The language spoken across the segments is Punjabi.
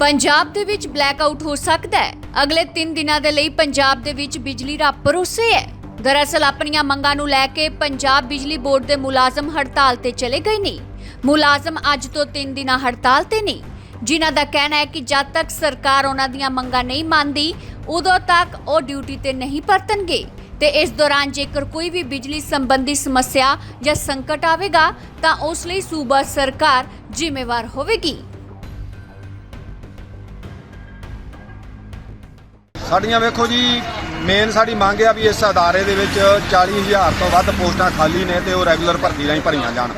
ਪੰਜਾਬ ਦੇ ਵਿੱਚ ਬਲੈਕ ਆਊਟ ਹੋ ਸਕਦਾ ਹੈ। ਅਗਲੇ 3 ਦਿਨਾਂ ਦੇ ਲਈ ਪੰਜਾਬ ਦੇ ਵਿੱਚ ਬਿਜਲੀ ਦਾ ਭਰੋਸੇ ਹੈ। ਦਰਅਸਲ ਆਪਣੀਆਂ ਮੰਗਾਂ ਨੂੰ ਲੈ ਕੇ ਪੰਜਾਬ ਬਿਜਲੀ ਬੋਰਡ ਦੇ ਮੁਲਾਜ਼ਮ ਹੜਤਾਲ ਤੇ ਚਲੇ ਗਏ ਨੇ। ਮੁਲਾਜ਼ਮ ਅੱਜ ਤੋਂ 3 ਦਿਨਾਂ ਹੜਤਾਲ ਤੇ ਨੇ। ਜਿਨ੍ਹਾਂ ਦਾ ਕਹਿਣਾ ਹੈ ਕਿ ਜਦ ਤੱਕ ਸਰਕਾਰ ਉਹਨਾਂ ਦੀਆਂ ਮੰਗਾਂ ਨਹੀਂ ਮੰਨਦੀ, ਉਦੋਂ ਤੱਕ ਉਹ ਡਿਊਟੀ ਤੇ ਨਹੀਂ ਪਰਤਣਗੇ ਤੇ ਇਸ ਦੌਰਾਨ ਜੇਕਰ ਕੋਈ ਵੀ ਬਿਜਲੀ ਸੰਬੰਧੀ ਸਮੱਸਿਆ ਜਾਂ ਸੰਕਟ ਆਵੇਗਾ, ਤਾਂ ਉਸ ਲਈ ਸੂਬਾ ਸਰਕਾਰ ਜ਼ਿੰਮੇਵਾਰ ਹੋਵੇਗੀ। ਸਾਡੀਆਂ ਵੇਖੋ ਜੀ ਮੇਨ ਸਾਡੀ ਮੰਗ ਆ ਵੀ ਇਸ ਅਦਾਰੇ ਦੇ ਵਿੱਚ 40000 ਤੋਂ ਵੱਧ ਪੋਸਟਾਂ ਖਾਲੀ ਨੇ ਤੇ ਉਹ ਰੈਗੂਲਰ ਭਰਤੀ ਰਾਹੀਂ ਭਰੀਆਂ ਜਾਣ।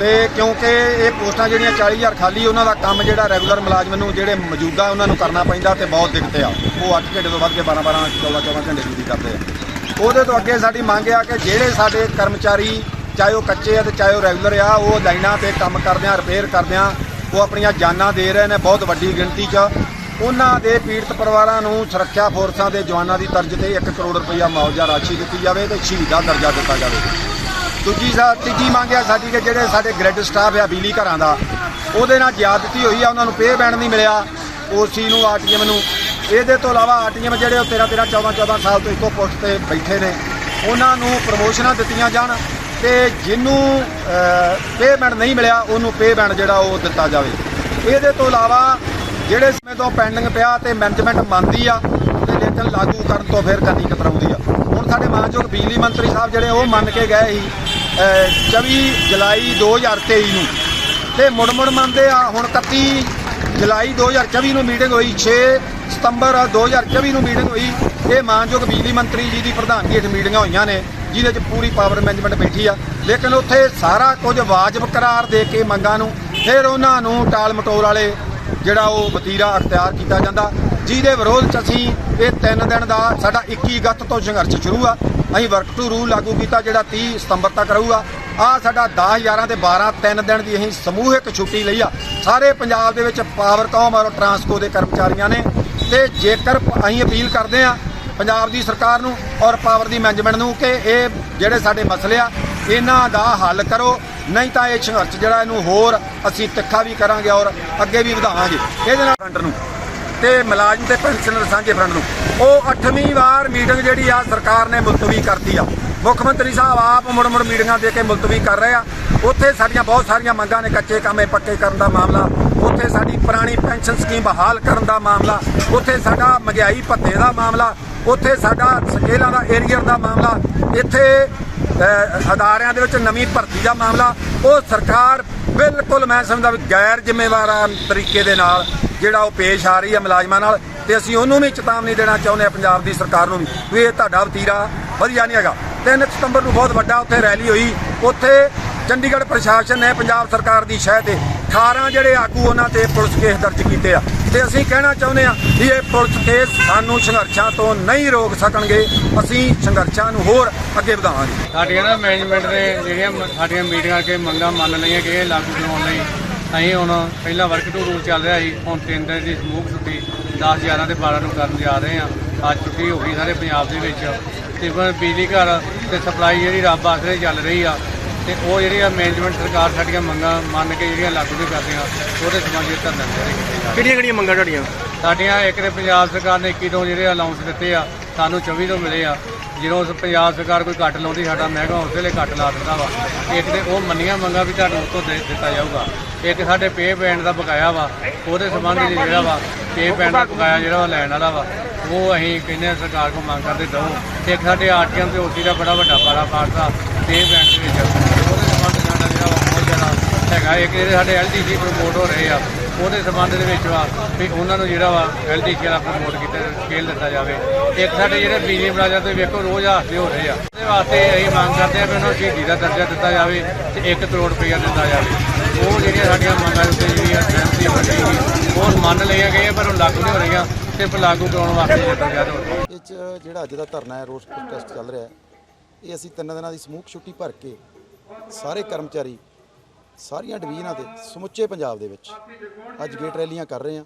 ਤੇ ਕਿਉਂਕਿ ਇਹ ਪੋਸਟਾਂ ਜਿਹੜੀਆਂ 40000 ਖਾਲੀ, ਉਹਨਾਂ ਦਾ ਕੰਮ ਜਿਹੜਾ ਰੈਗੂਲਰ ਮੁਲਾਜ਼ਮ ਨੂੰ ਜਿਹੜੇ ਮੌਜੂਦਾ ਉਹਨਾਂ ਨੂੰ ਕਰਨਾ ਪੈਂਦਾ ਤੇ ਬਹੁਤ ਦਿੱਕਤ ਆ। ਉਹ 8 ਘੰਟੇ ਤੋਂ ਵੱਧ ਕੇ 12 12 14 14 ਘੰਟੇ ਡਿਊਟੀ ਕਰਦੇ ਆ। ਉਹਦੇ ਤੋਂ ਅੱਗੇ ਸਾਡੀ ਮੰਗ ਆ ਕਿ ਜਿਹੜੇ ਸਾਡੇ ਕਰਮਚਾਰੀ, ਚਾਹੇ ਉਹ ਕੱਚੇ ਆ ਤੇ ਚਾਹੇ ਉਹ ਰੈਗੂਲਰ ਆ, ਉਹ ਲਾਈਨਾਂ ਤੇ ਕੰਮ ਕਰਦਿਆਂ ਰਿਪੇਅਰ ਕਰਦਿਆਂ ਉਹ ਆਪਣੀਆਂ ਜਾਨਾਂ ਦੇ ਰਹੇ ਨੇ, ਬਹੁਤ ਵੱਡੀ ਗਿਣਤੀ 'ਚ। ਉਹਨਾਂ ਦੇ ਪੀੜਤ ਪਰਿਵਾਰਾਂ ਨੂੰ ਸੁਰੱਖਿਆ ਫੋਰਸਾਂ ਦੇ ਜਵਾਨਾਂ ਦੀ ਤਰਜ਼ ਤੇ 1 ਕਰੋੜ ਰੁਪਈਆ ਮੁਆਵਜ਼ਾ ਰਾਸ਼ੀ ਦਿੱਤੀ ਜਾਵੇ ਤੇ ਸ਼ਹੀਦਾਂ ਦਰਜਾ ਦਿੱਤਾ ਜਾਵੇ। ਦੂਜੀ ਸਾ ਤੀਜੀ ਮੰਗ ਆ ਸਾਡੀ ਕਿ ਜਿਹੜੇ ਸਾਡੇ ਗ੍ਰਿਡ ਸਟਾਫ ਆ, ਬਿਜਲੀ ਘਰਾਂ ਦਾ, ਉਹਦੇ ਨਾਲ ਜ਼ਿਆਦਤੀ ਹੋਈ ਆ, ਉਹਨਾਂ ਨੂੰ ਪੇ ਬੈਂਡ ਨਹੀਂ ਮਿਲਿਆ, ਓਸੀ ਨੂੰ ਆਰਟੀਐਮ ਨੂੰ। ਇਹਦੇ ਤੋਂ ਇਲਾਵਾ ਆਰਟੀਐਮ ਜਿਹੜੇ ਉਹ 13 13 14 14 ਸਾਲ ਤੋਂ ਇੱਕੋ ਪੋਸਟ ਤੇ ਬੈਠੇ ਨੇ। ਉਹਨਾਂ ਨੂੰ ਪ੍ਰਮੋਸ਼ਨਾਂ ਦਿੱਤੀਆਂ ਜਾਣ ਤੇ ਜਿਹਨੂੰ ਪੇ ਨਹੀਂ ਮਿਲਿਆ, ਉਹਨੂੰ ਪੇ ਬੈਂਡ ਜਿਹੜਾ ਉਹ ਦਿੱਤਾ ਜਾਵੇ। ਇਹਦੇ ਤੋਂ ਇਲਾਵਾ ਜਿਹੜੇ ਸਮੇਂ ਤੋਂ ਪੈਂਡਿੰਗ ਪਿਆ ਤੇ ਮੈਨੇਜਮੈਂਟ ਮੰਨਦੀ ਆ ਤੇ ਲੇਕਿਨ ਲਾਗੂ ਕਰਨ ਤੋਂ ਫਿਰ ਕਰਨੀ ਕਤਰਾਉਂਦੀ ਆ। ਹੁਣ ਸਾਡੇ ਮਾਨਯੋਗ ਬਿਜਲੀ ਮੰਤਰੀ ਸਾਹਿਬ ਜਿਹੜੇ ਉਹ ਮੰਨ ਕੇ ਗਏ ਸੀ ਅਹ, 24 ਜੁਲਾਈ 2023 ਨੂੰ। ਤੇ ਮੁੜ ਮੁੜ ਮੰਨਦੇ ਆ ਹੁਣ 31 ਜੁਲਾਈ 2024 ਨੂੰ ਮੀਟਿੰਗ ਹੋਈ 6 ਸਤੰਬਰ 2024 ਨੂੰ ਮੀਟਿੰਗ ਹੋਈ। ਇਹ ਮਾਨਯੋਗ ਬਿਜਲੀ ਮੰਤਰੀ ਜੀ ਦੀ ਪ੍ਰਧਾਨਗੀ ਹੇਠ ਮੀਟਿੰਗਾਂ ਹੋਈਆਂ ਨੇ ਜਿਹਦੇ 'ਚ ਪੂਰੀ ਪਾਵਰ ਮੈਨੇਜਮੈਂਟ ਬੈਠੀ ਆ। ਲੇਕਿਨ ਉੱਥੇ ਸਾਰਾ ਕੁਝ ਵਾਜਬ ਕਰਾਰ ਦੇ ਕੇ ਮੰਗਾਂ ਨੂੰ ਫਿਰ ਉਹਨਾਂ ਨੂੰ ਟਾਲ ਮਟੋਲ ਵਾਲੇ ਜਿਹੜਾ ਉਹ ਵਤੀਰਾ ਅਖਤਿਆਰ ਕੀਤਾ ਜਾਂਦਾ। ਜਿਹਦੇ ਵਿਰੋਧ ਚ ਅਸੀਂ ਇਹ 3 ਦਿਨ ਦਾ ਸਾਡਾ 21 ਅਗਸਤ ਤੋਂ ਸੰਘਰਸ਼ ਸ਼ੁਰੂ ਆ। ਅਸੀਂ ਵਰਕ ਟੂ ਰੂਲ ਲਾਗੂ ਕੀਤਾ ਜਿਹੜਾ 30 ਸਤੰਬਰ ਤੱਕ ਰਹੂਗਾ। ਆ ਸਾਡਾ 10 11 ਤੇ 12 ਤਿੰਨ ਦਿਨ ਦੀ ਅਸੀਂ ਸਮੂਹਿਕ ਛੁੱਟੀ ਲਈ ਆ। ਸਾਰੇ ਪੰਜਾਬ ਦੇ ਵਿੱਚ ਪਾਵਰਕਾਮ ਔਰ ਟਰਾਂਸਕੋ ਦੇ ਕਰਮਚਾਰੀਆਂ ਨੇ। ਤੇ ਜੇਕਰ ਅਸੀਂ ਅਪੀਲ ਕਰਦੇ ਆ ਪੰਜਾਬ ਦੀ ਸਰਕਾਰ ਨੂੰ ਔਰ ਪਾਵਰ ਦੀ ਮੈਨੇਜਮੈਂਟ ਨੂੰ ਕਿ ਇਹ ਜਿਹੜੇ ਸਾਡੇ ਮਸਲੇ ਆ ਇਹਨਾਂ ਦਾ ਹੱਲ ਕਰੋ, ਨਹੀਂ ਤਾਂ ਇਹ ਸੰਘਰਸ਼ ਜਿਹੜਾ ਇਹਨੂੰ ਹੋਰ ਅਸੀਂ ਤਿੱਖਾ ਵੀ ਕਰਾਂਗੇ ਔਰ ਅੱਗੇ ਵੀ ਵਧਾਵਾਂਗੇ। ਇਹਦੇ ਨਾਲ ਫਰੰਟ ਨੂੰ ਤੇ ਮੁਲਾਜ਼ਮ ਤੇ ਪੈਨਸ਼ਨਰ ਸਾਂਝੇ ਫਰੰਟ ਨੂੰ। ਉਹ 8ਵੀਂ ਵਾਰ ਮੀਟਿੰਗ ਜਿਹੜੀ ਆ ਸਰਕਾਰ ਨੇ ਮੁਲਤਵੀ ਕਰਤੀ ਆ। ਮੁੱਖ ਮੰਤਰੀ ਸਾਹਿਬ ਆਪ ਮੁੜ ਮੁੜ ਮੀਟਿੰਗਾਂ ਦੇ ਕੇ ਮੁਲਤਵੀ ਕਰ ਰਹੇ ਆ। ਉੱਥੇ ਸਾਡੀਆਂ ਬਹੁਤ ਸਾਰੀਆਂ ਮੰਗਾਂ ਨੇ, ਕੱਚੇ ਕੰਮੇ ਪੱਕੇ ਕਰਨ ਦਾ ਮਾਮਲਾ। ਉੱਥੇ ਸਾਡੀ ਪੁਰਾਣੀ ਪੈਨਸ਼ਨ ਸਕੀਮ ਬਹਾਲ ਕਰਨ ਦਾ ਮਾਮਲਾ। ਉੱਥੇ ਸਾਡਾ ਮਹਿੰਗਾਈ ਭੱਤੇ ਦਾ ਮਾਮਲਾ। ਉੱਥੇ ਸਾਡਾ ਸਕੇਲਾਂ ਦਾ ਏਰੀਅਰ ਦਾ ਮਾਮਲਾ। ਇੱਥੇ ਅਦਾਰਿਆਂ ਦੇ ਵਿੱਚ ਨਵੀਂ ਭਰਤੀ ਦਾ ਮਾਮਲਾ, ਉਹ ਸਰਕਾਰ ਬਿਲਕੁਲ ਮੈਂ ਸਮਝਦਾ ਗੈਰ ਜ਼ਿੰਮੇਵਾਰਾਂ ਤਰੀਕੇ ਦੇ ਨਾਲ ਜਿਹੜਾ ਉਹ ਪੇਸ਼ ਆ ਰਹੀ ਹੈ ਮੁਲਾਜ਼ਮਾਂ ਨਾਲ, ਤੇ ਅਸੀਂ ਉਹਨੂੰ ਵੀ ਚੇਤਾਵਨੀ ਦੇਣਾ ਚਾਹੁੰਦੇ ਆ ਪੰਜਾਬ ਦੀ ਸਰਕਾਰ ਨੂੰ ਵੀ ਵੀ ਇਹ ਤੁਹਾਡਾ ਵਤੀਰਾ ਵਧੀਆ ਨਹੀਂ ਹੈਗਾ। 3 ਸਤੰਬਰ ਨੂੰ ਬਹੁਤ ਵੱਡਾ ਉੱਥੇ ਰੈਲੀ ਹੋਈ, ਉੱਥੇ ਚੰਡੀਗੜ੍ਹ ਪ੍ਰਸ਼ਾਸਨ ਨੇ ਪੰਜਾਬ ਸਰਕਾਰ ਦੀ ਸ਼ਹਿ ਤੇ 18 ਜਿਹੜੇ ਆਗੂ ਉਹਨਾਂ ਤੇ ਪੁਲਿਸ ਕੇਸ ਦਰਜ ਕੀਤੇ ਆ। ਤੇ ਅਸੀਂ ਕਹਿਣਾ ਚਾਹੁੰਦੇ ਆ ਕਿ ਇਹ ਪੁਲਿਸ ਕੇਸ ਸਾਨੂੰ ਸੰਘਰਸ਼ਾਂ ਤੋਂ ਨਹੀਂ ਰੋਕ ਸਕਣਗੇ। ਅਸੀਂ ਸੰਘਰਸ਼ਾਂ ਨੂੰ ਹੋਰ ਅੱਗੇ ਵਧਾਵਾਂਗੇ। ਸਾਡੀਆਂ ਨਾ ਮੈਨੇਜਮੈਂਟ ਨੇ ਜਿਹੜੀਆਂ ਸਾਡੀਆਂ ਮੀਟਿੰਗਾਂ ਕੇ ਮੰਗਾਂ ਮੰਨ ਲਈਆਂ ਕਿ ਇਹ ਲਾਗੂ ਕਰਾਉਣ ਲਈ। ਅਸੀਂ ਹੁਣ ਪਹਿਲਾਂ ਵਰਕ ਟੂ ਰੂਲ ਚੱਲ ਰਿਹਾ ਸੀ, ਹੁਣ ਤਿੰਨ ਦਿਨ ਦੀ ਸਮੂਹ ਛੁੱਟੀ 10 11 ਤੇ 12 ਨੂੰ ਕਰਨ ਜਾ ਰਹੇ ਆ ਅੱਜ ਛੁੱਟੀ ਹੋ ਗਈ ਸਾਰੇ ਪੰਜਾਬ ਦੇ ਵਿੱਚ। ਤੇ ਬਿਜਲੀ ਘਰ ਤੇ ਸਪਲਾਈ ਜਿਹੜੀ ਰੱਬ ਆਸਰੇ ਚੱਲ ਰਹੀ ਆ ਤੇ ਉਹ ਜਿਹੜੀਆਂ ਮੈਨੇਜਮੈਂਟ ਸਰਕਾਰ ਸਾਡੀਆਂ ਮੰਗਾਂ ਮੰਨ ਕੇ ਜਿਹੜੀਆਂ ਲਾਗੂ ਨਹੀਂ ਕਰਦੀਆਂ ਉਹਦੇ ਸੰਬੰਧੀ ਧਰਨਾ ਜਾਰੀ ਕੀਤੇ ਕਿਹੜੀਆਂ ਕਿਹੜੀਆਂ ਮੰਗਾਂ ਤੁਹਾਡੀਆਂ? ਸਾਡੀਆਂ ਇੱਕ ਤੇ ਪੰਜਾਬ ਸਰਕਾਰ ਨੇ 21 ਤੋਂ ਜਿਹੜੇ ਅਲਾਉਂਸ ਦਿੱਤੇ ਆ ਸਾਨੂੰ 24 ਤੋਂ ਮਿਲੇ ਆ। ਜਦੋਂ ਉਸ ਪੰਜਾਬ ਸਰਕਾਰ ਕੋਈ ਘੱਟ ਲਾਉਂਦੀ ਸਾਡਾ ਮਹਿੰਗਾ ਉਸ ਵੇਲੇ ਘੱਟ ਲਾ ਦਿੰਦਾ ਵਾ। ਇੱਕ ਤੇ ਉਹ ਮੰਨੀਆਂ ਮੰਗਾ ਵੀ ਤੁਹਾਨੂੰ ਉਸ ਤੋਂ ਦੇ ਦਿੱਤਾ ਜਾਊਗਾ। ਇੱਕ ਸਾਡੇ ਪੇ ਬੈਂਡ ਦਾ ਬਕਾਇਆ ਵਾ ਉਹਦੇ ਸੰਬੰਧੀ ਜਿਹੜਾ ਵਾ ਪੇ ਬੈਂਡ ਦਾ ਬਕਾਇਆ ਜਿਹੜਾ ਵਾ ਲੈਣ ਵਾਲਾ ਵਾ ਉਹ ਅਸੀਂ ਕਹਿੰਦੇ ਸਰਕਾਰ ਕੋਲ ਮੰਗ ਕਰਦੇ ਤੇ ਇੱਕ ਸਾਡੇ ਆਰਟੀਐਮ ਤੇ ਓਸੀ ਦਾ ਬੜਾ ਵੱਡਾ ਪਾਰਾ ਪਾੜਦਾ ਪੇ ਬੈਂਡ ਦੇ ਵਿੱਚ ਉਹਦੇ ਸੰਬੰਧ ਸਾਡਾ ਜਿਹੜਾ ਵਾ ਬਹੁਤ ਜ਼ਿਆਦਾ ਹੈਗਾ ਜਿਹੜੇ ਸਾਡੇ ਐਲਡੀਸੀ ਪ੍ਰਮੋਟ ਹੋ ਰਹੇ ਆ, ਉਹਦੇ ਸੰਬੰਧ ਦੇ ਵਿੱਚ ਵਾ ਵੀ ਉਹਨਾਂ ਨੂੰ ਜਿਹੜਾ ਵਾ ਐਲਡੀਸੀ ਵਾਲਾ ਪ੍ਰਮੋਟ ਕੀਤਾ ਸਕੇਲ ਦਿੱਤਾ ਜਾਵੇ। ਇੱਕ ਸਾਡੇ ਜਿਹੜੇ ਬਿਜਲੀ ਮੁਲਾਜ਼ਮ ਤੇ ਵੇਖੋ, ਰੋਜ਼ ਹਾਦਸੇ ਹੋ ਰਹੇ ਆ। ਉਹਦੇ ਵਾਸਤੇ ਅਸੀਂ ਮੰਗ ਕਰਦੇ ਆ ਵੀ ਉਹਨਾਂ ਨੂੰ ਸ਼ਹੀਦੀ ਦਾ ਦਰਜਾ ਦਿੱਤਾ ਜਾਵੇ ਤੇ 1 ਕਰੋੜ ਰੁਪਇਆ ਦਿੱਤਾ ਜਾਵੇ। ਉਹ ਜਿਹੜੀਆਂ ਸਾਡੀਆਂ ਮੰਗਾਂ ਉੱਤੇ ਜਿਹੜੀ ਸਹਿਮਤੀ ਹੋ ਉਹ ਮੰਨ ਲਈਆਂ ਗਈਆਂ, ਪਰ ਉਹ ਲਾਗੂ ਨਹੀਂ ਹੋ ਰਹੀਆਂ ਸਿਰਫ ਲਾਗੂ ਕਰਾਉਣ ਵਾਸਤੇ ਜਦੋਜਹਿਦ ਹੋ ਰਹੀ ਇਹ 'ਚ ਜਿਹੜਾ ਅੱਜ ਦਾ ਧਰਨਾ ਹੈ, ਰੋਸ ਪ੍ਰੋਟੈਸਟ ਚੱਲ ਰਿਹਾ ਇਹ ਅਸੀਂ ਤਿੰਨ ਦਿਨਾਂ ਦੀ ਸਮੂਹ ਛੁੱਟੀ ਭਰ ਕੇ ਸਾਰੇ ਕਰਮਚਾਰੀ ਸਾਰੀਆਂ ਡਿਵੀਜ਼ਨਾਂ ਤੇ ਸਮੁੱਚੇ ਪੰਜਾਬ ਦੇ ਵਿੱਚ ਅੱਜ ਗੇਟ ਰੈਲੀਆਂ ਕਰ ਰਹੇ ਹਾਂ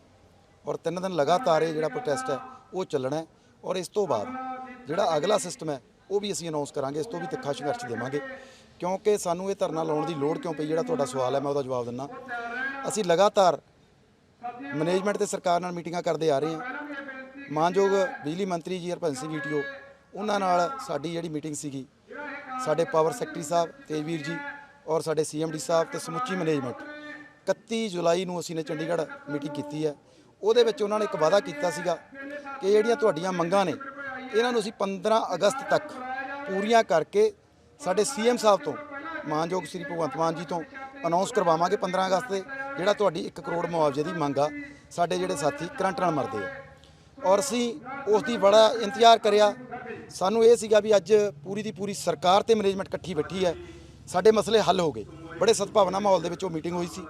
ਔਰ ਤਿੰਨ ਦਿਨ ਲਗਾਤਾਰ ਇਹ ਜਿਹੜਾ ਪ੍ਰੋਟੈਸਟ ਹੈ, ਉਹ ਚੱਲਣਾ ਔਰ ਇਸ ਤੋਂ ਬਾਅਦ ਜਿਹੜਾ ਅਗਲਾ ਸਿਸਟਮ ਹੈ, ਉਹ ਵੀ ਅਸੀਂ ਅਨਾਉਂਸ ਕਰਾਂਗੇ, ਇਸ ਤੋਂ ਵੀ ਤਿੱਖਾ ਸੰਘਰਸ਼ ਦੇਵਾਂਗੇ। ਕਿਉਂਕਿ ਸਾਨੂੰ ਇਹ ਧਰਨਾ ਲਾਉਣ ਦੀ ਲੋੜ ਕਿਉਂ ਪਈ? ਜਿਹੜਾ ਤੁਹਾਡਾ ਸਵਾਲ ਹੈ, ਮੈਂ ਉਹਦਾ ਜਵਾਬ ਦਿੰਦਾ। ਅਸੀਂ ਲਗਾਤਾਰ ਮੈਨੇਜਮੈਂਟ ਤੇ ਸਰਕਾਰ ਨਾਲ ਮੀਟਿੰਗਾਂ ਕਰਦੇ ਆ ਰਹੇ ਹਾਂ। ਮਾਨਯੋਗ ਬਿਜਲੀ ਮੰਤਰੀ ਜੀ ਹਰਭਜਨ ਸਿੰਘ ਵੀਟੀਓ ਉਹਨਾਂ ਨਾਲ ਸਾਡੀ ਜਿਹੜੀ ਮੀਟਿੰਗ ਸੀਗੀ, ਸਾਡੇ ਪਾਵਰ ਸੈਕਟਰੀ ਸਾਹਿਬ, ਤੇਜਵੀਰ ਜੀ ਔਰ ਸਾਡੇ ਸੀਐਮਡੀ ਸਾਹਿਬ ਤੇ ਸਮੁੱਚੀ ਮੈਨੇਜਮੈਂਟ 31 ਜੁਲਾਈ ਨੂੰ ਅਸੀਂ ਨੇ ਚੰਡੀਗੜ੍ਹ ਮੀਟਿੰਗ ਕੀਤੀ ਹੈ। ਉਹਦੇ ਵਿੱਚ ਉਹਨਾਂ ਨੇ ਇੱਕ ਵਾਅਦਾ ਕੀਤਾ ਸੀਗਾ ਕਿ ਜਿਹੜੀਆਂ ਤੁਹਾਡੀਆਂ ਮੰਗਾਂ ਨੇ, ਇਹਨਾਂ ਨੂੰ ਅਸੀਂ 15 ਅਗਸਤ ਤੱਕ ਪੂਰੀਆਂ ਕਰਕੇ ਸਾਡੇ ਸੀਐਮ ਸਾਹਿਬ ਤੋਂ, ਮਾਨਯੋਗ ਸ੍ਰੀ ਭਗਵੰਤ ਮਾਨ ਜੀ ਤੋਂ ਅਨਾਉਂਸ ਕਰਵਾਵਾਂਗੇ 15 ਅਗਸਤ ਤੇ ਜਿਹੜਾ ਤੁਹਾਡੀ 1 ਕਰੋੜ ਮੁਆਵਜ਼ੇ ਦੀ ਮੰਗ ਆ। ਸਾਡੇ ਜਿਹੜੇ ਸਾਥੀ ਕਰੰਟ ਨਾਲ ਮਰਦੇ ਆ। ਔਰ ਅਸੀਂ ਉਸ ਦੀ ਬੜਾ ਇੰਤਜ਼ਾਰ ਕਰਿਆ। ਸਾਨੂੰ ਇਹ ਸੀਗਾ ਵੀ ਅੱਜ ਪੂਰੀ ਦੀ ਪੂਰੀ ਸਰਕਾਰ ਤੇ ਮੈਨੇਜਮੈਂਟ ਇਕੱਠੀ ਬੈਠੀ ਹੈ। ਸਾਡੇ ਮਸਲੇ ਹੱਲ ਹੋ ਗਏ। ਬੜੇ ਸਦਭਾਵਨਾ ਮਾਹੌਲ ਦੇ ਵਿੱਚ ਉਹ ਮੀਟਿੰਗ ਹੋਈ ਸੀ।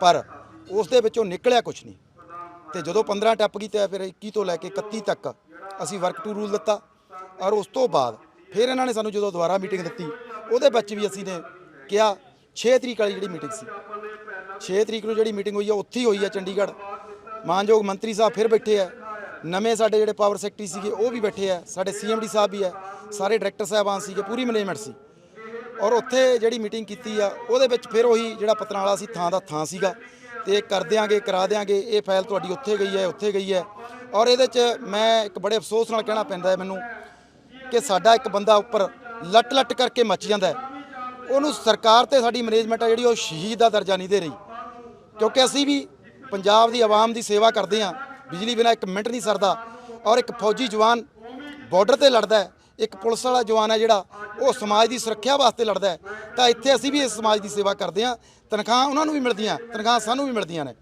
ਪਰ ਉਸ ਦੇ ਵਿੱਚੋਂ ਨਿਕਲਿਆ ਕੁਝ ਨਹੀਂ। ਤੇ ਜਦੋਂ 15 ਟੱਪ ਗਈ ਤੇ ਫਿਰ 21 ਤੋਂ ਲੈ ਕੇ 31 ਤੱਕ ਅਸੀਂ ਵਰਕ ਟੂ ਰੂਲ ਦਿੱਤਾ। ਔਰ ਉਸ ਤੋਂ ਬਾਅਦ ਫਿਰ ਇਹਨਾਂ ਨੇ ਸਾਨੂੰ ਜਦੋਂ ਦੁਬਾਰਾ ਮੀਟਿੰਗ ਦਿੱਤੀ, ਉਹਦੇ ਵਿੱਚ ਵੀ ਅਸੀਂ ਨੇ ਕਿਹਾ 6 ਤਰੀਕ ਵਾਲੀ ਜਿਹੜੀ ਮੀਟਿੰਗ ਸੀ। 6 ਤਰੀਕ ਨੂੰ ਜਿਹੜੀ ਮੀਟਿੰਗ ਹੋਈ ਆ, ਉੱਥੇ ਹੀ ਹੋਈ ਆ ਚੰਡੀਗੜ੍ਹ। ਮਾਨਯੋਗ ਮੰਤਰੀ ਸਾਹਿਬ ਫਿਰ ਬੈਠੇ ਆ। ਨਵੇਂ ਸਾਡੇ ਜਿਹੜੇ ਪਾਵਰ ਸੈਕਟਰੀ ਸੀਗੇ, ਉਹ ਵੀ ਬੈਠੇ ਆ। ਸਾਡੇ ਸੀਐਮਡੀ ਸਾਹਿਬ ਵੀ ਆ। ਸਾਰੇ ਡਾਇਰੈਕਟਰ ਸਾਹਿਬਾਨ ਸੀਗੇ, ਪੂਰੀ ਮੈਨੇਜਮੈਂਟ ਸੀ। ਔਰ ਉੱਥੇ ਜਿਹੜੀ ਮੀਟਿੰਗ ਕੀਤੀ ਆ, ਉਹਦੇ ਵਿੱਚ ਫਿਰ ਉਹੀ ਜਿਹੜਾ ਪਤਨਾਲਾ ਸੀ, ਥਾਂ ਦਾ ਥਾਂ ਸੀਗਾ। ਤੇ ਕਰ ਦਿਆਂਗੇ, ਕਰਾ ਦਿਆਂਗੇ, ਇਹ ਫਾਈਲ ਤੁਹਾਡੀ ਉੱਥੇ ਗਈ ਹੈ, ਉੱਥੇ ਗਈ ਹੈ। ਔਰ ਇਹਦੇ 'ਚ ਮੈਂ ਇੱਕ ਬੜੇ ਅਫਸੋਸ ਨਾਲ ਕਹਿਣਾ ਪੈਂਦਾ ਹੈ ਮੈਨੂੰ ਕਿ ਸਾਡਾ ਇੱਕ ਬੰਦਾ ਉੱਪਰ ਲੱਟ ਲੱਟ ਕਰਕੇ ਮੱਚ ਜਾਂਦਾ ਹੈ। ਉਹਨੂੰ ਸਰਕਾਰ ਤੇ ਸਾਡੀ ਮੈਨੇਜਮੈਂਟ ਆ ਜਿਹੜੀ ਉਹ ਸ਼ਹੀਦ ਦਾ ਦਰਜਾ ਨਹੀਂ ਦੇ ਰਹੀ। ਕਿਉਂਕਿ ਅਸੀਂ ਵੀ ਪੰਜਾਬ ਦੀ ਆਵਾਮ ਦੀ ਸੇਵਾ ਕਰਦੇ ਹਾਂ, ਬਿਜਲੀ ਬਿਨਾ ਇੱਕ ਮਿੰਟ ਨਹੀਂ ਸਰਦਾ। ਔਰ ਇੱਕ ਫੌਜੀ ਜਵਾਨ ਬਾਰਡਰ ਤੇ ਲੜਦਾ ਹੈ ਇੱਕ ਪੁਲਿਸ ਵਾਲਾ ਜਵਾਨ ਹੈ ਜਿਹੜਾ, ਉਹ ਸਮਾਜ ਦੀ ਸੁਰੱਖਿਆ ਵਾਸਤੇ ਲੜਦਾ ਹੈ। ਤਾਂ ਇੱਥੇ ਅਸੀਂ ਵੀ ਇਸ ਸਮਾਜ ਦੀ ਸੇਵਾ ਕਰਦੇ ਹਾਂ। ਤਨਖਾਹ ਉਹਨਾਂ ਨੂੰ ਵੀ ਮਿਲਦੀਆਂ, ਤਨਖਾਹ ਸਾਨੂੰ ਵੀ ਮਿਲਦੀਆਂ ਨੇ।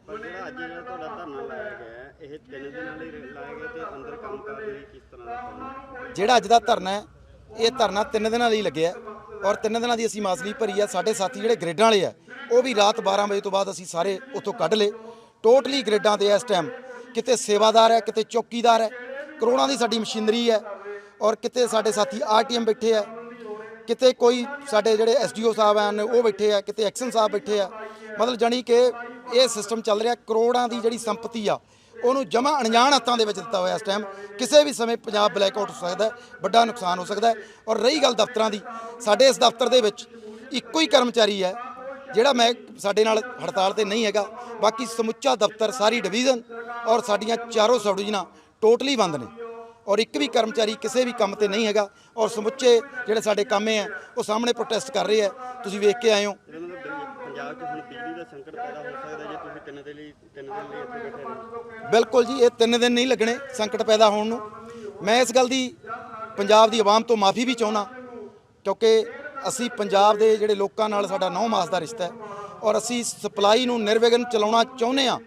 ਜਿਹੜਾ ਅੱਜ ਦਾ ਧਰਨਾ? ਹੈ, ਇਹ ਧਰਨਾ ਤਿੰਨ ਦਿਨਾਂ ਲਈ ਲੱਗਿਆ ਔਰ ਤਿੰਨ ਦਿਨਾਂ ਦੀ ਅਸੀਂ ਮਾਸਲੀ ਭਰੀ ਆ ਸਾਡੇ ਸਾਥੀ ਜਿਹੜੇ ਗ੍ਰੇਡਾਂ ਵਾਲੇ ਆ, ਉਹ ਵੀ ਰਾਤ 12 ਵਜੇ ਤੋਂ ਬਾਅਦ ਅਸੀਂ ਸਾਰੇ ਉੱਥੋਂ ਕੱਢ ਲਏ। ਟੋਟਲੀ ਗ੍ਰੇਡਾਂ ਤੇ ਇਸ ਟਾਈਮ ਕਿਤੇ ਸੇਵਾਦਾਰ ਹੈ, ਕਿਤੇ ਚੌਕੀਦਾਰ ਹੈ। ਕਰੋੜਾਂ ਦੀ ਸਾਡੀ ਮਸ਼ੀਨਰੀ ਹੈ। ਔਰ ਕਿਤੇ ਸਾਡੇ ਸਾਥੀ ਆਰਟੀਐਮ ਬੈਠੇ ਆ, ਕਿਤੇ ਕੋਈ ਸਾਡੇ ਜਿਹੜੇ ਐਸਡੀਓ ਸਾਹਿਬ ਹਨ, ਉਹ ਬੈਠੇ ਆ, ਕਿਤੇ ਐਕਸ਼ਨ ਸਾਹਿਬ ਬੈਠੇ ਆ। ਮਤਲਬ ਜਾਣੀ ਕਿ ਇਹ ਸਿਸਟਮ ਚੱਲ ਰਿਹਾ, ਕਰੋੜਾਂ ਦੀ ਜਿਹੜੀ ਸੰਪਤੀ ਆ, ਉਹਨੂੰ ਜਮਾ ਅਣਜਾਣ ਹੱਥਾਂ ਦੇ ਵਿੱਚ ਦਿੱਤਾ ਹੋਇਆ ਇਸ ਟਾਈਮ ਕਿਸੇ ਵੀ ਸਮੇਂ ਪੰਜਾਬ ਬਲੈਕ ਆਊਟ ਹੋ ਸਕਦਾ ਵੱਡਾ ਨੁਕਸਾਨ ਹੋ ਸਕਦਾ ਔਰ ਰਹੀ ਗੱਲ ਦਫ਼ਤਰਾਂ ਦੀ, ਸਾਡੇ ਇਸ ਦਫ਼ਤਰ ਦੇ ਵਿੱਚ ਇੱਕੋ ਹੀ ਕਰਮਚਾਰੀ ਹੈ, ਜਿਹੜਾ ਮੈਂ ਸਾਡੇ ਨਾਲ ਹੜਤਾਲ ਤੇ ਨਹੀਂ ਹੈਗਾ। ਬਾਕੀ ਸਮੁੱਚਾ ਦਫ਼ਤਰ, ਸਾਰੀ ਡਿਵੀਜ਼ਨ ਔਰ ਸਾਡੀਆਂ ਚਾਰੋਂ ਸਬ ਡਿਵੀਜ਼ਨਾਂ ਟੋਟਲੀ ਬੰਦ ਨੇ। ਔਰ ਇੱਕ ਵੀ ਕਰਮਚਾਰੀ ਕਿਸੇ ਵੀ ਕੰਮ ਤੇ ਨਹੀਂ ਹੈਗਾ ਔਰ ਸਮੁੱਚੇ ਜਿਹੜੇ ਸਾਡੇ ਕਾਮੇ ਆ, ਉਹ ਸਾਹਮਣੇ ਪ੍ਰੋਟੈਸਟ ਕਰ ਰਹੇ ਆ। ਤੁਸੀਂ ਵੇਖ ਕੇ ਆਏ ਹੋ। ਪੰਜਾਬ 'ਚ ਹੁਣ ਬਿਜਲੀ ਦਾ ਸੰਕਟ ਪੈਦਾ ਹੋ ਸਕਦਾ ਜੇ ਤੁਸੀਂ ਤਿੰਨ ਦੇ ਲਈ ਤਿੰਨ ਦਿਨ ਲਈ ਇੱਥੇ ਬੈਠੇ ਰਹੋ ਬਿਲਕੁਲ ਜੀ, ਇਹ ਤਿੰਨ ਦਿਨ ਨਹੀਂ ਲੱਗਣੇ ਸੰਕਟ ਪੈਦਾ ਹੋਣ ਨੂੰ। ਮੈਂ ਇਸ ਗੱਲ ਦੀ ਪੰਜਾਬ ਦੀ ਆਵਾਮ ਤੋਂ ਮਾਫੀ ਵੀ ਚਾਹੁੰਦਾ, ਕਿਉਂਕਿ ਅਸੀਂ ਪੰਜਾਬ ਦੇ ਜਿਹੜੇ ਲੋਕਾਂ ਨਾਲ ਸਾਡਾ 9 ਮਾਸ ਦਾ ਰਿਸ਼ਤਾ ਹੈ ਔਰ ਅਸੀਂ ਸਪਲਾਈ ਨੂੰ ਨਿਰਵਿਘਨ ਚਲਾਉਣਾ ਚਾਹੁੰਦੇ ਆ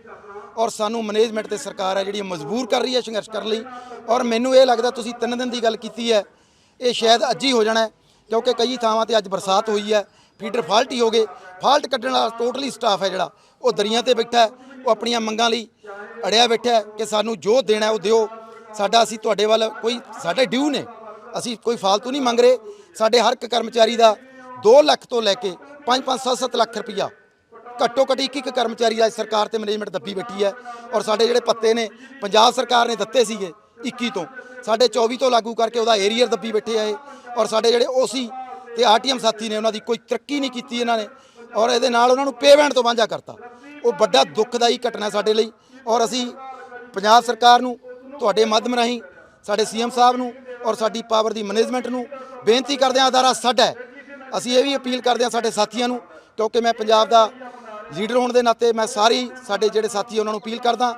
ਔਰ ਸਾਨੂੰ ਮੈਨੇਜਮੈਂਟ ਤੇ ਸਰਕਾਰ ਹੈ ਜਿਹੜੀ ਮਜਬੂਰ ਕਰ ਰਹੀ ਹੈ ਸੰਘਰਸ਼ ਕਰਨ ਲਈ। ਔਰ ਮੈਨੂੰ ਇਹ ਲੱਗਦਾ ਤੁਸੀਂ ਤਿੰਨ ਦਿਨ ਦੀ ਗੱਲ ਕੀਤੀ ਹੈ, ਇਹ ਸ਼ਾਇਦ ਅੱਜ ਹੀ ਹੋ ਜਾਣਾ ਕਿਉਂਕਿ ਕਈ ਥਾਵਾਂ ਤੇ ਅੱਜ ਬਰਸਾਤ ਹੋਈ ਹੈ, ਫੀਡਰ ਫਾਲਟ ਹੀ ਹੋ ਗਏ, ਫਾਲਟ ਕੱਢਣ ਵਾਲਾ ਟੋਟਲੀ ਸਟਾਫ ਹੈ ਜਿਹੜਾ, ਉਹ ਦਰੀਆਂ ਤੇ ਬੈਠਾ ਉਹ ਆਪਣੀਆਂ ਮੰਗਾਂ ਲਈ ਅੜਿਆ ਬੈਠਾ ਕਿ ਸਾਨੂੰ ਜੋ ਦੇਣਾ ਉਹ ਦਿਓ, ਸਾਡਾ ਅਸੀਂ ਤੁਹਾਡੇ ਵੱਲ ਕੋਈ, ਸਾਡੇ ਡਿਊ ਨੇ, ਅਸੀਂ ਕੋਈ ਫਾਲਤੂ ਨਹੀਂ ਮੰਗ ਰਹੇ, ਸਾਡੇ ਹਰ ਇੱਕ ਕਰਮਚਾਰੀ ਦਾ 2 ਲੱਖ ਤੋਂ ਲੈ ਕੇ 5-5 7-7 ਲੱਖ ਰੁਪਈਆ, ਘੱਟੋ ਘੱਟ ਇੱਕ ਇੱਕ ਕਰਮਚਾਰੀ ਅੱਜ ਸਰਕਾਰ ਤੇ ਮੈਨੇਜਮੈਂਟ ਦੱਬੀ ਬੈਠੀ ਹੈ, ਔਰ ਸਾਡੇ ਜਿਹੜੇ ਪੱਤੇ ਨੇ, ਪੰਜਾਬ ਸਰਕਾਰ ਨੇ ਦਿੱਤੇ ਸੀਗੇ 21 ਤੋਂ। ਸਾਡੇ 24 ਤੋਂ ਲਾਗੂ ਕਰਕੇ ਉਹਦਾ ਏਰੀਅਰ ਦੱਬੀ ਬੈਠੇ ਆਏ ਔਰ ਸਾਡੇ ਜਿਹੜੇ ਓਸੀ ਤੇ ਆਰਟੀਐਮ ਸਾਥੀ ਨੇ ਉਹਨਾਂ ਦੀ ਕੋਈ ਤਰੱਕੀ ਨਹੀਂ ਕੀਤੀ ਇਹਨਾਂ ਨੇ। ਔਰ ਇਹਦੇ ਨਾਲ ਉਹਨਾਂ ਨੂੰ ਪੇਮੈਂਟ ਤੋਂ ਵਾਂਝਾ ਕਰਤਾ। ਉਹ ਵੱਡਾ ਦੁੱਖਦਾਈ ਘਟਨਾ ਸਾਡੇ ਲਈ। ਔਰ ਅਸੀਂ ਪੰਜਾਬ ਸਰਕਾਰ ਨੂੰ, ਤੁਹਾਡੇ ਮਾਧਿਅਮ ਰਾਹੀਂ, ਸਾਡੇ ਸੀਐਮ ਸਾਹਿਬ ਨੂੰ ਔਰ ਸਾਡੀ ਪਾਵਰ ਦੀ ਮੈਨੇਜਮੈਂਟ ਨੂੰ ਬੇਨਤੀ ਕਰਦੇ ਹਾਂ ਅਦਾਰਾ ਸਾਡਾ ਅਸੀਂ ਇਹ ਵੀ ਅਪੀਲ ਕਰਦੇ ਹਾਂ ਸਾਡੇ ਸਾਥੀਆਂ ਨੂੰ, ਕਿਉਂਕਿ ਮੈਂ ਪੰਜਾਬ ਦਾ ਲੀਡਰ ਹੋਣ ਦੇ ਨਾਤੇ ਮੈਂ ਸਾਰੀ ਸਾਡੇ ਜਿਹੜੇ ਸਾਥੀ ਉਹਨਾਂ ਨੂੰ ਅਪੀਲ ਕਰਦਾ।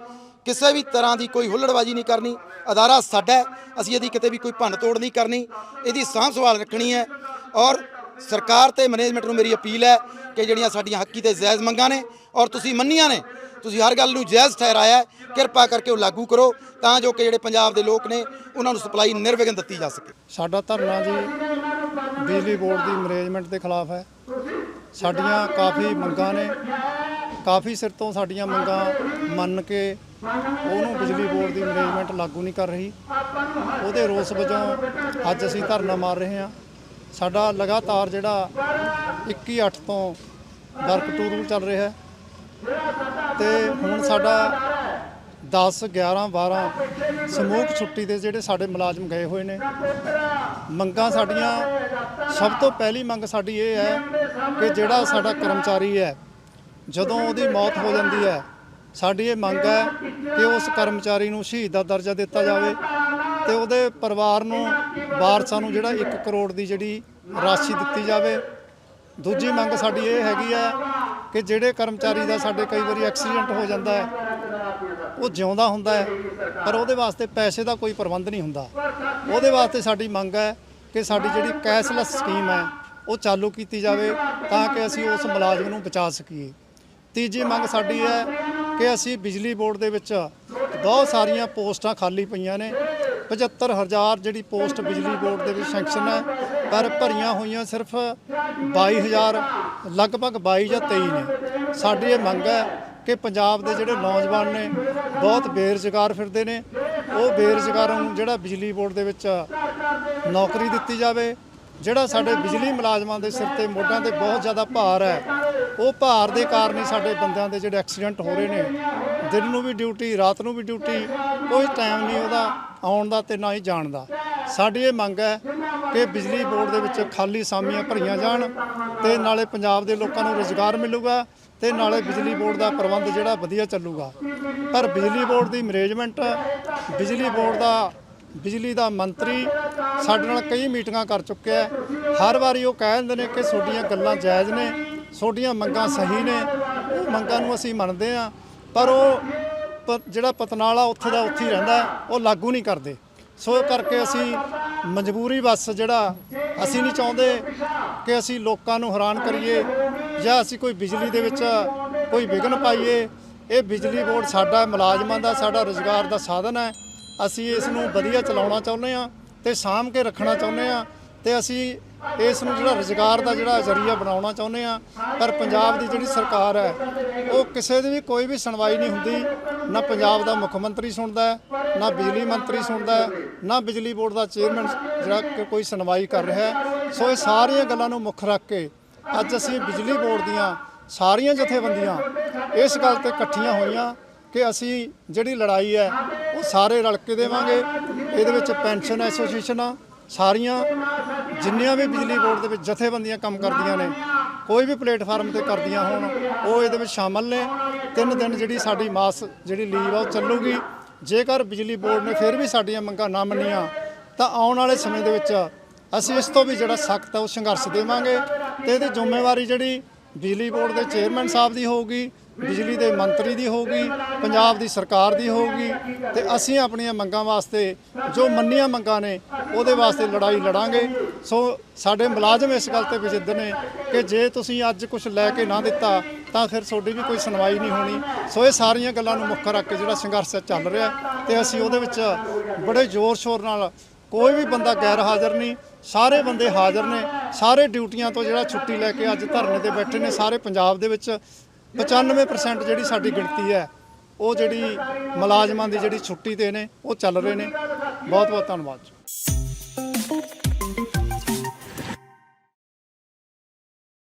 ਕਿਸੇ ਵੀ ਤਰ੍ਹਾਂ ਦੀ ਕੋਈ ਹੁੱਲੜਬਾਜੀ ਨਹੀਂ ਕਰਨੀ। ਅਦਾਰਾ ਸਾਡਾ ਅਸੀਂ ਇਹਦੀ ਕਿਤੇ ਵੀ ਕੋਈ ਭੰਨ ਤੋੜ ਨਹੀਂ ਕਰਨੀ। ਇਹਦੀ ਸਾਂਭ ਸੰਭਾਲ ਰੱਖਣੀ ਹੈ ਔਰ ਸਰਕਾਰ ਤੇ ਮੈਨੇਜਮੈਂਟ ਨੂੰ ਮੇਰੀ ਅਪੀਲ ਹੈ ਕਿ ਜਿਹੜੀਆਂ ਸਾਡੀਆਂ ਹੱਕੀ ਤੇ ਜਾਇਜ਼ ਮੰਗਾਂ ਨੇ ਔਰ ਤੁਸੀਂ ਮੰਨੀਆਂ ਨੇ, ਤੁਸੀਂ ਹਰ ਗੱਲ ਨੂੰ ਜਾਇਜ਼ ਠਹਿਰਾਇਆ ਕਿਰਪਾ ਕਰਕੇ ਉਹ ਲਾਗੂ ਕਰੋ ਤਾਂ ਜੋ ਕਿ ਜਿਹੜੇ ਪੰਜਾਬ ਦੇ ਲੋਕ ਨੇ, ਉਹਨਾਂ ਨੂੰ ਸਪਲਾਈ ਨਿਰਵਿਘਨ ਦਿੱਤੀ ਜਾ ਸਕੇ। ਸਾਡਾ ਧਰਨਾ ਜੀ ਬਿਜਲੀ ਬੋਰਡ ਦੀ ਮੈਨੇਜਮੈਂਟ ਦੇ ਖਿਲਾਫ ਹੈ। ਸਾਡੀਆਂ ਕਾਫੀ ਮੰਗਾਂ ਨੇ, ਕਾਫੀ ਸਿਰ ਤੋਂ ਸਾਡੀਆਂ ਮੰਗਾਂ ਮੰਨ ਕੇ ਉਹਨੂੰ ਬਿਜਲੀ ਬੋਰਡ ਦੀ ਮੈਨੇਜਮੈਂਟ ਲਾਗੂ ਨਹੀਂ ਕਰ ਰਹੀ। ਉਹਦੇ ਰੋਸ ਵਜੋਂ ਅੱਜ ਅਸੀਂ ਧਰਨਾ ਮਾਰ ਰਹੇ ਹਾਂ। ਸਾਡਾ ਲਗਾਤਾਰ ਜਿਹੜਾ 21/8 ਤੋਂ ਵਰਕ ਟੂ ਰੂਲ ਚੱਲ ਰਿਹਾ ਹੈ। ਤੇ ਹੁਣ ਸਾਡਾ 10 11 12 ਸਮੂਹ ਛੁੱਟੀ ਦੇ ਜਿਹੜੇ ਸਾਡੇ ਮੁਲਾਜ਼ਮ ਗਏ ਹੋਏ ਨੇ। ਮੰਗਾਂ ਸਾਡੀਆਂ, ਸਭ ਤੋਂ ਪਹਿਲੀ ਮੰਗ ਸਾਡੀ ਇਹ ਹੈ ਕਿ ਜਿਹੜਾ ਸਾਡਾ ਕਰਮਚਾਰੀ ਹੈ, ਜਦੋਂ ਉਹਦੀ ਮੌਤ ਹੋ ਜਾਂਦੀ ਹੈ ਸਾਡੀ ਇਹ ਮੰਗ ਹੈ ਕਿ ਉਸ ਕਰਮਚਾਰੀ ਨੂੰ ਸ਼ਹੀਦ ਦਾ ਦਰਜਾ ਦਿੱਤਾ ਜਾਵੇ ਤੇ ਉਹਦੇ ਪਰਿਵਾਰ ਨੂੰ, ਵਾਰਸਾਂ ਨੂੰ ਜਿਹੜਾ 1 ਕਰੋੜ ਦੀ ਜਿਹੜੀ ਰਾਸ਼ੀ ਦਿੱਤੀ ਜਾਵੇ। ਦੂਜੀ ਮੰਗ ਸਾਡੀ ਇਹ ਹੈਗੀ ਹੈ ਕਿ ਜਿਹੜੇ ਕਰਮਚਾਰੀ ਦਾ ਸਾਡੇ ਕਈ ਵਾਰੀ ਐਕਸੀਡੈਂਟ ਹੋ ਜਾਂਦਾ ਹੈ, ਉਹ ਜਿਉਂਦਾ ਹੁੰਦਾ ਹੈ, ਪਰ ਉਹਦੇ ਵਾਸਤੇ ਪੈਸੇ ਦਾ ਕੋਈ ਪ੍ਰਬੰਧ ਨਹੀਂ ਹੁੰਦਾ। ਉਹਦੇ ਵਾਸਤੇ ਸਾਡੀ ਮੰਗ ਹੈ ਕਿ ਸਾਡੀ ਜਿਹੜੀ ਕੈਸ਼ਲੈਸ ਸਕੀਮ ਹੈ, ਉਹ ਚਾਲੂ ਕੀਤੀ ਜਾਵੇ ਤਾਂ ਕਿ ਅਸੀਂ ਉਸ ਮੁਲਾਜ਼ਮ ਨੂੰ ਬਚਾ ਸਕੀਏ। ਤੀਜੀ ਮੰਗ ਸਾਡੀ ਹੈ ਕਿ ਅਸੀਂ ਬਿਜਲੀ ਬੋਰਡ ਦੇ ਵਿੱਚ ਬਹੁਤ ਸਾਰੀਆਂ ਪੋਸਟਾਂ ਖਾਲੀ ਪਈਆਂ ਨੇ। 75000 ਜਿਹੜੀ ਪੋਸਟ ਬਿਜਲੀ ਬੋਰਡ ਦੇ ਵਿੱਚ ਸੈਂਕਸ਼ਨ ਹੈ, ਪਰ ਭਰੀਆਂ ਹੋਈਆਂ ਸਿਰਫ 22000 ਲਗਭਗ 22 ਜਾਂ 23 ਨੇ। ਸਾਡੀ ਇਹ ਮੰਗ ਹੈ ਕਿ ਪੰਜਾਬ ਦੇ ਜਿਹੜੇ ਨੌਜਵਾਨ ਨੇ, ਬਹੁਤ ਬੇਰੁਜ਼ਗਾਰ ਫਿਰਦੇ ਨੇ। ਉਹ ਬੇਰੁਜ਼ਗਾਰਾਂ ਨੂੰ ਜਿਹੜਾ ਬਿਜਲੀ ਬੋਰਡ ਦੇ ਵਿੱਚ ਨੌਕਰੀ ਦਿੱਤੀ ਜਾਵੇ। ਜਿਹੜਾ ਸਾਡੇ ਬਿਜਲੀ ਮੁਲਾਜ਼ਮਾਂ ਦੇ ਸਿਰ ਤੇ ਮੋਢਿਆਂ ਤੇ ਬਹੁਤ ਜ਼ਿਆਦਾ ਭਾਰ ਹੈ, ਉਹ ਭਾਰ ਦੇ ਕਾਰਨ ਹੀ ਸਾਡੇ ਬੰਦਿਆਂ ਦੇ ਜਿਹੜੇ ਐਕਸੀਡੈਂਟ ਹੋ ਰਹੇ ਨੇ। ਦਿਨ ਨੂੰ ਵੀ ਡਿਊਟੀ, ਰਾਤ ਨੂੰ ਵੀ ਡਿਊਟੀ, ਕੋਈ ਟਾਈਮ ਨਹੀਂ ਉਹਦਾ ਆਉਣ ਦਾ ਤੇ ਨਾ ਹੀ ਜਾਣ ਦਾ। ਸਾਡੀ ਇਹ ਮੰਗ ਹੈ ਕਿ ਬਿਜਲੀ ਬੋਰਡ ਦੇ ਵਿੱਚ ਖਾਲੀ ਸਾਮੀਆਂ ਭਰੀਆਂ ਜਾਣ ਤੇ ਨਾਲੇ ਪੰਜਾਬ ਦੇ ਲੋਕਾਂ ਨੂੰ ਰੋਜ਼ਗਾਰ ਮਿਲੂਗਾ ਤੇ ਨਾਲੇ ਬਿਜਲੀ ਬੋਰਡ ਦਾ ਪ੍ਰਬੰਧ ਜਿਹੜਾ ਵਧੀਆ ਚੱਲੂਗਾ। ਪਰ ਬਿਜਲੀ ਬੋਰਡ ਦੀ ਮੈਨੇਜਮੈਂਟ, ਬਿਜਲੀ ਬੋਰਡ ਦਾ ਬਿਜਲੀ ਦਾ ਮੰਤਰੀ ਸਾਡੇ ਨਾਲ ਕਈ ਮੀਟਿੰਗਾਂ ਕਰ ਚੁੱਕਿਆ ਹੈ। ਹਰ ਵਾਰੀ ਉਹ ਕਹਿ ਦਿੰਦੇ ਨੇ ਕਿ ਤੁਹਾਡੀਆਂ ਗੱਲਾਂ ਜਾਇਜ਼ ਨੇ, ਤੁਹਾਡੀਆਂ ਮੰਗਾਂ ਸਹੀ ਨੇ, ਉਹ ਮੰਗਾਂ ਨੂੰ ਅਸੀਂ ਮੰਨਦੇ ਹਾਂ, ਪਰ ਉਹ ਪ- ਜਿਹੜਾ ਪਤਨਾਲਾ ਉੱਥੇ ਦਾ ਉੱਥੇ ਹੀ ਰਹਿੰਦਾ ਉਹ ਲਾਗੂ ਨਹੀਂ ਕਰਦੇ। ਸੋ ਕਰਕੇ ਅਸੀਂ ਮਜਬੂਰੀ ਬਸ ਜਿਹੜਾ ਅਸੀਂ ਨਹੀਂ ਚਾਹੁੰਦੇ ਕਿ ਅਸੀਂ ਲੋਕਾਂ ਨੂੰ ਹੈਰਾਨ ਕਰੀਏ ਜਾਂ ਅਸੀਂ ਕੋਈ ਬਿਜਲੀ ਦੇ ਵਿੱਚ ਕੋਈ ਵਿਘਨ ਪਾਈਏ। ਇਹ ਬਿਜਲੀ ਬੋਰਡ ਸਾਡਾ ਮੁਲਾਜ਼ਮਾਂ ਦਾ, ਸਾਡਾ ਰੋਜ਼ਗਾਰ ਦਾ ਸਾਧਨ ਹੈ। ਅਸੀਂ ਇਸ ਨੂੰ ਵਧੀਆ ਚਲਾਉਣਾ ਚਾਹੁੰਦੇ ਹਾਂ ਤੇ ਸਾਂਭ ਕੇ ਰੱਖਣਾ ਚਾਹੁੰਦੇ ਹਾਂ ਤੇ ਅਸੀਂ ਇਸ ਨੂੰ ਜਿਹੜਾ ਰੋਜ਼ਗਾਰ ਦਾ ਜਿਹੜਾ ਜ਼ਰੀਆ ਬਣਾਉਣਾ ਚਾਹੁੰਦੇ ਹਾਂ, ਪਰ ਪੰਜਾਬ ਦੀ ਜਿਹੜੀ ਸਰਕਾਰ ਹੈ, ਉਹ ਕਿਸੇ ਦੀ ਵੀ ਕੋਈ ਵੀ ਸੁਣਵਾਈ ਨਹੀਂ ਹੁੰਦੀ। ਨਾ ਪੰਜਾਬ ਦਾ ਮੁੱਖ ਮੰਤਰੀ ਸੁਣਦਾ ਨਾ ਬਿਜਲੀ ਮੰਤਰੀ ਸੁਣਦਾ ਨਾ ਬਿਜਲੀ ਬੋਰਡ ਦਾ ਚੇਅਰਮੈਨ ਜਿਹੜਾ ਕਿ ਕੋਈ ਸੁਣਵਾਈ ਕਰ ਰਿਹਾ ਸੋ ਇਹ ਸਾਰੀਆਂ ਗੱਲਾਂ ਨੂੰ ਮੁੱਖ ਰੱਖ ਕੇ ਅੱਜ ਅਸੀਂ ਬਿਜਲੀ ਬੋਰਡ ਦੀਆਂ ਸਾਰੀਆਂ ਜਥੇਬੰਦੀਆਂ ਇਸ ਗੱਲ ਤੇ ਇਕੱਠੀਆਂ ਹੋਈਆਂ ਕਿ ਅਸੀਂ ਜਿਹੜੀ ਲੜਾਈ ਹੈ, ਉਹ ਸਾਰੇ ਰਲ ਕੇ ਦੇਵਾਂਗੇ। ਇਹਦੇ ਵਿੱਚ ਪੈਨਸ਼ਨ ਐਸੋਸੀਏਸ਼ਨਾਂ ਸਾਰੀਆਂ, ਜਿੰਨੀਆਂ ਵੀ ਬਿਜਲੀ ਬੋਰਡ ਦੇ ਵਿੱਚ ਜਥੇਬੰਦੀਆਂ ਕੰਮ ਕਰਦੀਆਂ ਨੇ, ਕੋਈ ਵੀ ਪਲੇਟਫਾਰਮ ਤੇ ਕਰਦੀਆਂ ਹੋਣ, ਉਹ ਇਹਦੇ ਵਿੱਚ ਸ਼ਾਮਲ ਨੇ। ਤਿੰਨ ਦਿਨ ਜਿਹੜੀ ਸਾਡੀ ਮਾਸ, ਜਿਹੜੀ ਲੀਵ ਆ, ਉਹ ਚੱਲੂਗੀ। ਜੇਕਰ ਬਿਜਲੀ ਬੋਰਡ ਨੇ ਫਿਰ ਵੀ ਸਾਡੀਆਂ ਮੰਗਾਂ ਨਾ ਮੰਨੀਆਂ, ਤਾਂ ਆਉਣ ਵਾਲੇ ਸਮੇਂ ਦੇ ਵਿੱਚ ਅਸੀਂ ਇਸ ਤੋਂ ਵੀ ਜਿਹੜਾ ਸਖਤ ਹੈ ਉਹ ਸੰਘਰਸ਼ ਦੇਵਾਂਗੇ। ਤੇ ਇਹਦੀ ਜ਼ਿੰਮੇਵਾਰੀ ਜਿਹੜੀ ਬਿਜਲੀ ਬੋਰਡ ਦੇ ਚੇਅਰਮੈਨ ਸਾਹਿਬ ਦੀ ਹੋਊਗੀ ਬਿਜਲੀ ਦੇ ਮੰਤਰੀ ਦੀ ਹੋਊਗੀ, ਪੰਜਾਬ ਦੀ ਸਰਕਾਰ ਦੀ ਹੋਊਗੀ ਤੇ ਅਸੀਂ ਆਪਣੀਆਂ ਮੰਗਾਂ ਵਾਸਤੇ, ਜੋ ਮੰਨੀਆਂ ਮੰਗਾਂ ਨੇ, ਉਹਦੇ ਵਾਸਤੇ ਲੜਾਈ ਲੜਾਂਗੇ। ਸੋ ਸਾਡੇ ਮੁਲਾਜ਼ਮ ਇਸ ਗੱਲ ਤੇ ਵਿਜਿੱਦ ਨੇ ਕਿ ਜੇ ਤੁਸੀਂ ਅੱਜ ਕੁਝ ਲੈ ਕੇ ਨਾ ਦਿੱਤਾ, ਤਾਂ ਫਿਰ ਤੁਹਾਡੀ ਵੀ ਕੋਈ ਸੁਣਵਾਈ ਨਹੀਂ ਹੋਣੀ। ਸੋ ਇਹ ਸਾਰੀਆਂ ਗੱਲਾਂ ਨੂੰ ਮੁੱਖ ਰੱਖ ਕੇ ਜਿਹੜਾ ਸੰਘਰਸ਼ ਚੱਲ ਰਿਹਾ ਤੇ ਅਸੀਂ ਉਹਦੇ ਵਿੱਚ ਬੜੇ ਜ਼ੋਰ ਸ਼ੋਰ ਨਾਲ ਕੋਈ ਵੀ ਬੰਦਾ ਗੈਰ ਹਾਜ਼ਰ ਨਹੀਂ, ਸਾਰੇ ਬੰਦੇ ਹਾਜ਼ਰ ਨੇ, ਸਾਰੇ ਡਿਊਟੀਆਂ ਤੋਂ ਜਿਹੜਾ ਛੁੱਟੀ ਲੈ ਕੇ ਅੱਜ ਧਰਨੇ ਤੇ ਬੈਠੇ ਨੇ, ਸਾਰੇ ਪੰਜਾਬ ਦੇ ਵਿੱਚ 95% ਜਿਹੜੀ ਸਾਡੀ ਗਿਣਤੀ ਹੈ, ਉਹ ਜਿਹੜੀ ਮੁਲਾਜ਼ਮਾਂ ਦੀ ਜਿਹੜੀ ਛੁੱਟੀ ਤੇ ਨੇ, ਉਹ ਚੱਲ ਰਹੇ ਨੇ। ਬਹੁਤ ਬਹੁਤ ਧੰਨਵਾਦ